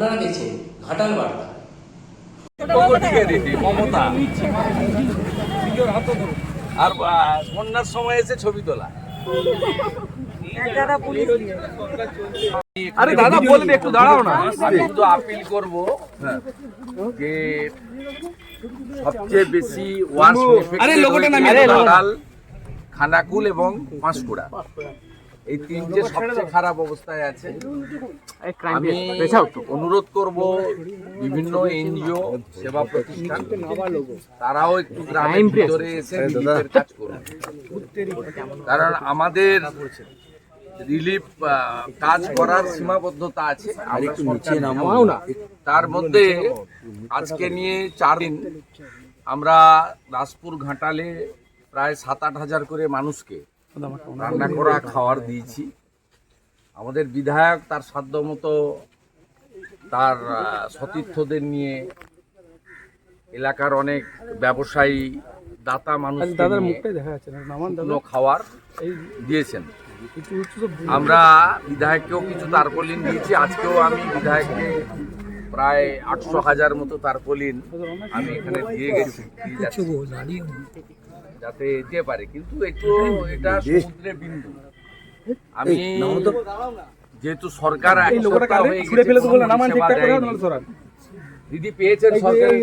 আপনারা দেখছেন ঘাটাল বার্তা। মমতা। আর বন্যার সময় এসে ছবি তোলা। আরে দাদা বলবে একটু দাঁড়াও না। আমি শুধু আপিল করব যে সবচেয়ে বেশি ওয়ার্স আরে লোগোটা নামিয়ে দাও। খানাকুল এবং পাঁশকুড়া। এই তিনটে সবচেয়ে খারাপ অবস্থায় আছে। আমি অনুরোধ করব বিভিন্ন এনজিও সেবা প্রতিষ্ঠান তারাও একটু গ্রামের ভিতরে এসে রিলিফের কাজ করুন। কারণ আমাদের রিলিফ কাজ করার সীমাবদ্ধতা আছে। সরকার না। তার মধ্যে আজকে নিয়ে চার দিন আমরা দাসপুর ঘাটালে প্রায় সাত আট হাজার করে মানুষকে রান্না করা খাওয়ার দিয়েছি। আমাদের বিধায়ক তার সাধ্য মতো তার সতীর্থদের নিয়ে এলাকার অনেক ব্যবসায়ী দাতা মানুষ দাদার মুখটাই দেখা যাচ্ছে না। খাওয়ার দিয়েছেন। আমরা বিধায়ককেও কিছু তারপলিন দিয়েছি। আজকেও আমি বিধায়ককে প্রায় আটশো হাজার মতো তারপলিন আমি এখানে দিয়ে গেছি যাতে যেতে পারে কিন্তু একটু এটা সমুদ্রের বিন্দু। আমি যেহেতু সরকার এক সপ্তাহ হয়ে গেছে, দিদি পেয়েছেন সরকারের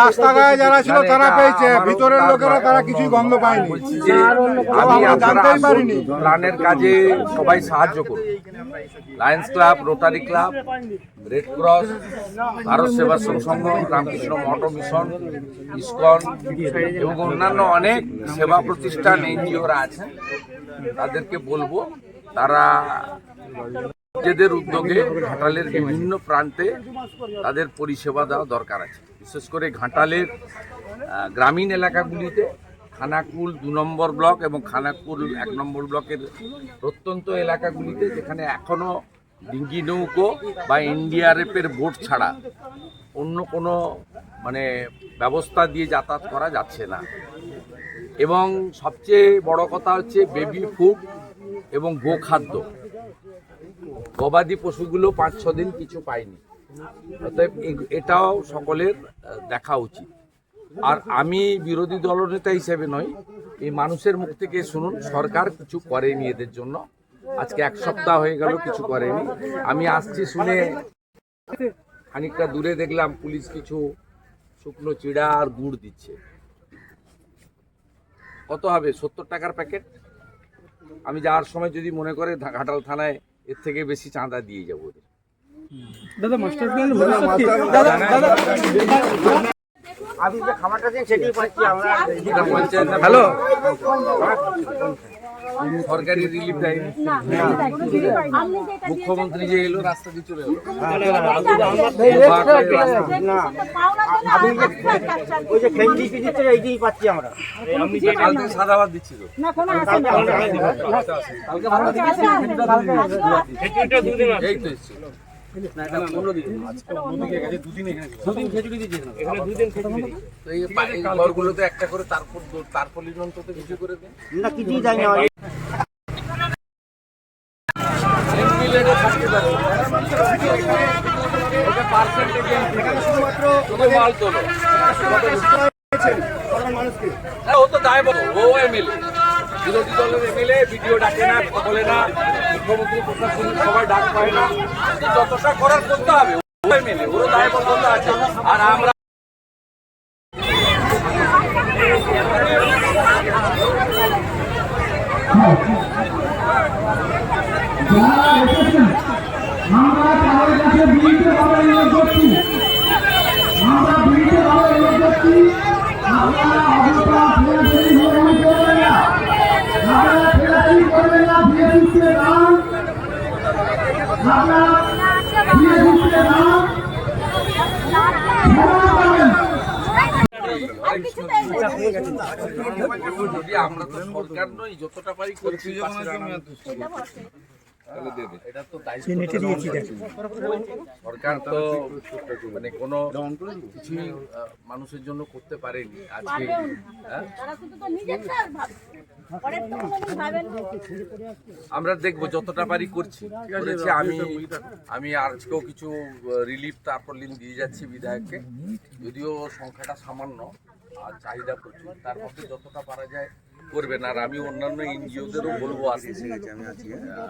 রাস্তাঘাটে যারা ছিল তারা পেয়েছে ভিতরের লোকেরা তারা কিছুই গন্ধ পায়নি যে আমি জানতেই পারিনি। প্ল্যানের কাজে সবাই সাহায্য করুন Lions Club Rotary Club Red Cross Bharat Sevashram Sangha Ramakrishna Math Mission ISKCON এবং অন্যান্য অনেক সেবা প্রতিষ্ঠান এনজিওরা আছেন তাদেরকে বলব, তারা নিজেদের উদ্যোগে ঘাটালের বিভিন্ন প্রান্তে তাদের পরিষেবা দেওয়া দরকার আছে। বিশেষ করে ঘাটালের গ্রামীণ এলাকাগুলিতে খানাকুল দু নম্বর ব্লক এবং খানাকুল এক নম্বর ব্লকের প্রত্যন্ত এলাকাগুলিতে যেখানে এখনও ডিঙ্গি নৌকো বা এনডিআরএফের বোট ছাড়া অন্য কোনো মানে ব্যবস্থা দিয়ে যাতায়াত করা যাচ্ছে না। এবং সবচেয়ে বড় কথা হচ্ছে বেবি ফুড এবং গোখাদ্য। গবাদি পশুগুলো পাঁচ, ছ দিন কিছু পায়নি। অতএব এটাও সকলের দেখা উচিত। আর আমি বিরোধী দলনেতা হিসেবে নই, এই মানুষের মুখ থেকে শুনুন, সরকার কিছু করেনি এদের জন্য। আজকে এক সপ্তাহ হয়ে গেল, কিছু করেনি। আমি আসছি শুনে খানিকটা দূরে দেখলাম, পুলিশ কিছু শুকনো চিড়া আর গুড় দিচ্ছে। কত হবে? সত্তর টাকার প্যাকেট আমি যাওয়ার সময় যদি মনে করে ঘাটাল থানায় এর থেকে বেশি চাঁদা দিয়ে যাব ওদের। দাদা মাস্টার প্ল্যান ভবিষ্যৎ কি পাচ্ছি আমরা। হ্যালো? সরকারি রিলিফ দেয়নি মুখ্যমন্ত্রী যে এলো রাস্তা দিয়ে চলে এলো ওই যে খেঞ্জি কি দিচ্ছে এইটাই পাচ্ছি আমরা সাদা ভাত দিচ্ছি তো এই ঘরগুলোতে একটা করে তারপর কিছু দেন না কিছুই না। তোলো। হ্যাঁ ও তো দায় বলো ও এমএলএ। বিরোধী দলের এমএলএ ভিডিও ডাকে না বলে না, মুখ্যমন্ত্রী প্রশাসন সবাই ডাক পায় না। যতটা করার করতে হবে এমএলএ ওরও দায়বদ্ধতা আছে। আর আমরা আমরা তাদের কাছে বিনীত ভাবে অনুরোধ করছি আমরা বিনীত ভাবে অনুরোধ করছি আপনারা অযথা ফেরাফেরি ঘোরাঘুরি করবেন না আপনারা ফেরাফেরি করবেন না ফিরে ফিরতে যান আপনারা ফিরে ফিরতে যান ক্ষমা করবেন যদি আমরা তো সরকার নই যতটা পারি করছি তো সরকার তো মানে কোনো কিছুই মানুষের জন্য করতে পারেনি আজকে। হ্যাঁ? আমরা দেখব যতটা পারি করছি। করেছি আমি আমি আজকেও কিছু রিলিফ তারপর দিয়ে যাচ্ছি বিধায়ককে। যদিও সংখ্যাটা সামান্য চাহিদা প্রচুর। তার মধ্যে যতটা পারা যায় করবেন। আর আমি অন্যান্য এনজিওদেরও বলব আসতে